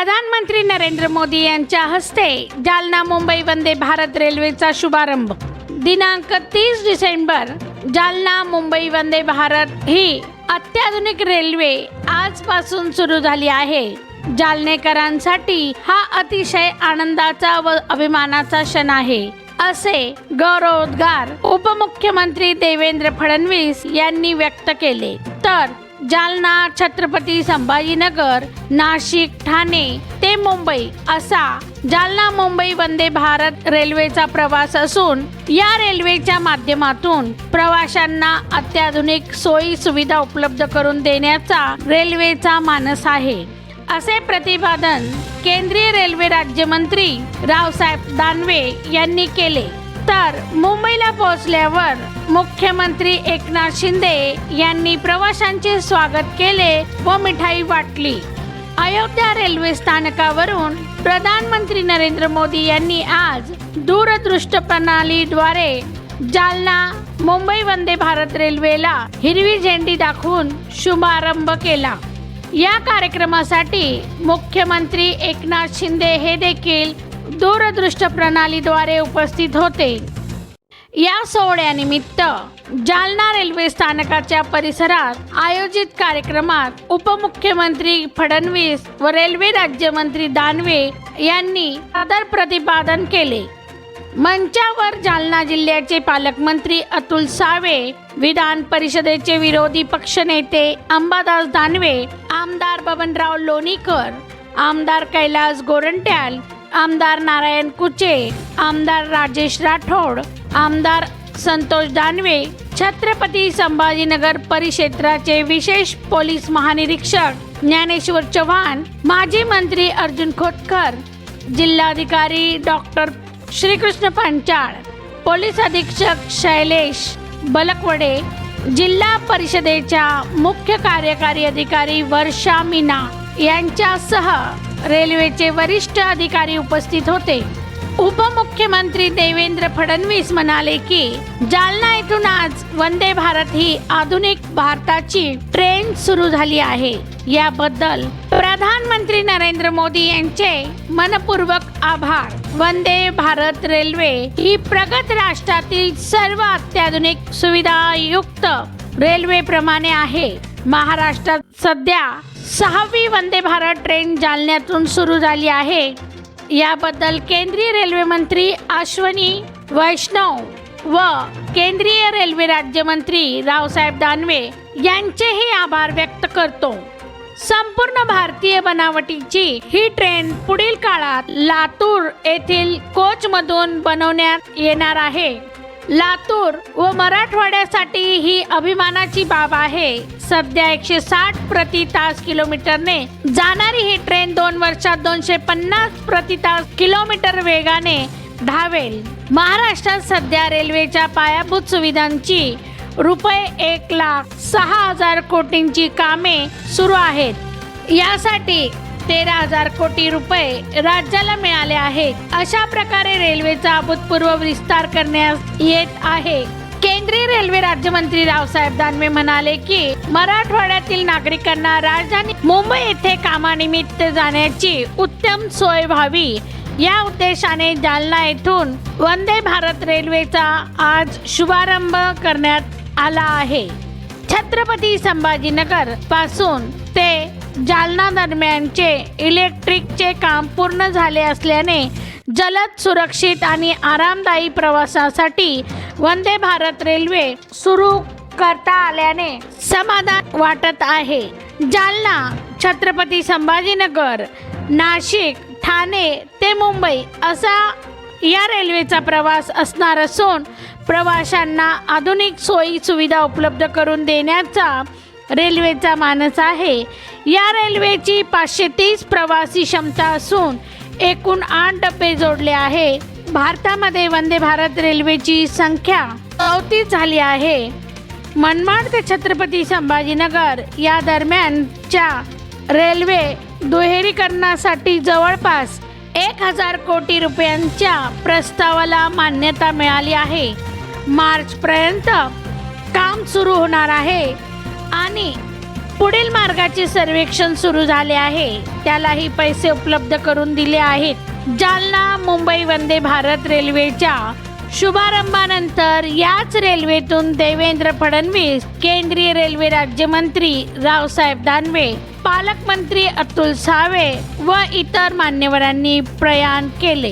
प्रधानमंत्री नरेंद्र मोदी यांच्या हस्ते जालना मुंबई वंदे भारत रेल्वेचा शुभारंभ. दिनांक तीस डिसेंबर जालना मुंबई वंदे भारत ही अत्याधुनिक रेल्वे आजपासून सुरू झाली आहे. जालनेकरांसाठी हा अतिशय आनंदाचा व अभिमानाचा क्षण आहे. असे गौरवोद्गार उपमुख्यमंत्री देवेंद्र फडणवीस यांनी व्यक्त केले. तर जालना छत्रपती संभाजीनगर नाशिक ठाणे ते मुंबई असा जालना मुंबई वंदे भारत रेल्वेचा प्रवास असून या रेल्वेच्या माध्यमातून प्रवाशांना अत्याधुनिक सोयी सुविधा उपलब्ध करून देण्याचा रेल्वेचा मानस आहे. असे प्रतिपादन केंद्रीय रेल्वे राज्यमंत्री रावसाहेब दानवे यांनी केले. तर मुंबईला पोहोचल्यावर मुख्यमंत्री एकनाथ शिंदे यांनी प्रवाशांचे स्वागत केले व मिठाई वाटली. अयोध्या रेल्वे स्थानकावरून प्रधानमंत्री नरेंद्र मोदी यांनी आज दूरदृष्ट प्रणालीद्वारे जालना मुंबई वंदे भारत रेल्वेला हिरवी झेंडी दाखवून शुभारंभ केला. या कार्यक्रमासाठी मुख्यमंत्री एकनाथ शिंदे हे देखील दूरदृष्ट प्रणालीद्वारे उपस्थित होते. या सोहळ्यानिमित्त जालना रेल्वे स्थानकाच्या परिसरात आयोजित कार्यक्रमात उपमुख्यमंत्री फडणवीस व रेल्वे राज्यमंत्री दानवे यांनी आदर प्रतिपादन केले. मंचावर जालना जिल्ह्याचे पालकमंत्री अतुल सावे विधान परिषदेचे विरोधी पक्षनेते अंबादास दानवे आमदार बबनराव लोणीकर आमदार कैलास गोरंट्याल आमदार नारायण कुचे आमदार राजेश राठोड आमदार संतोष दानवे छत्रपती संभाजीनगर परिक्षेत्राचे विशेष पोलीस महानिरीक्षक ज्ञानेश्वर चव्हाण माजी मंत्री अर्जुन खोतकर जिल्हाधिकारी डॉक्टर श्रीकृष्ण पांचाळ पोलीस अधीक्षक शैलेश बलकवडे जिल्हा परिषदेच्या मुख्य कार्यकारी अधिकारी वर्षा मीना यांच्यासह रेल्वेचे वरिष्ठ अधिकारी उपस्थित होते. उपमुख्यमंत्री देवेंद्र फडणवीस म्हणाले की जालना येथून आज वंदे भारत ही आधुनिक भारताची ट्रेन सुरू झाली आहे. याबद्दल प्रधानमंत्री नरेंद्र मोदी यांचे मनपूर्वक आभार. वंदे भारत रेल्वे ही प्रगत राष्ट्रातील सर्व अत्याधुनिक सुविधायुक्त रेल्वे प्रमाणे आहे. महाराष्ट्रात सध्या सहावी वंदे भारत ट्रेन जालन्यातून सुरू झाली आहे. याबद्दल केंद्रीय रेल्वे मंत्री अश्वनी वैष्णव व केंद्रीय रेल्वे राज्यमंत्री रावसाहेब दानवे यांचेही आभार व्यक्त करतो. संपूर्ण भारतीय बनावटीची ही ट्रेन पुढील काळात लातूर येथील कोचमधून बनवण्यात येणार आहे. लातूर व मराठवाड्यासाठी ही अभिमानाची बाब आहे. सध्या एकशे साठ प्रति तास किलोमीटरने जाणारी ही ट्रेन दोन वर्षात दोनशे पन्नास प्रति तास किलोमीटर वेगाने धावेल. महाराष्ट्रात सध्या रेल्वेच्या पायाभूत सुविधांची रुपये एक लाख सहा हजार कोटींची कामे सुरू आहेत. यासाठी तेरा हजार कोटी रुपये राज्याला मिळाले आहेत. अशा प्रकारे रेल्वेचा अभूतपूर्व विस्तार करण्यात येत आहे. केंद्रीय रेल्वे राज्यमंत्री रावसाहेब दानवे म्हणाले की मराठवाड्यातील नागरिकांना राजधानी मुंबई येथे कामानिमित्त जाण्याची उत्तम सोय व्हावी. या उद्देशाने जालना येथून वंदे भारत रेल्वेचा आज शुभारंभ करण्यात आला आहे. छत्रपती संभाजीनगरपासून ते जालना दरम्यानचे इलेक्ट्रिकचे काम पूर्ण झाले असल्याने जलद सुरक्षित आणि आरामदायी प्रवासासाठी वंदे भारत रेल्वे सुरू करता आल्याने समाधान वाटत आहे. जालना छत्रपती संभाजीनगर नाशिक ठाणे ते मुंबई असा या रेल्वेचा प्रवास असणार असून प्रवाशांना आधुनिक सोयी सुविधा उपलब्ध करून देण्याचा रेल्वेचा मानस आहे. या रेल्वेची पाचशे तीस प्रवासी क्षमता असून एकूण आठ डबे जोडले आहे. भारतामध्ये वंदे भारत रेल्वेची संख्या चौतीस झाली आहे. मनमाड ते छत्रपती संभाजीनगर या दरम्यानच्या रेल्वे दुहेरीकरणासाठी जवळपास एक हजार कोटी रुपयांच्या प्रस्तावाला मान्यता मिळाली आहे. मार्चपर्यंत काम सुरू होणार आहे. आणि पुढील मार्गाचे सर्वेक्षण सुरू झाले आहे. त्यालाही पैसे उपलब्ध करून दिले आहेत. जालना मुंबई वंदे भारत रेल्वेच्या शुभारंभानंतर याच रेल्वेतून देवेंद्र फडणवीस केंद्रीय रेल्वे राज्यमंत्री रावसाहेब दानवे पालकमंत्री अतुल सावे व इतर मान्यवरांनी प्रयाण केले.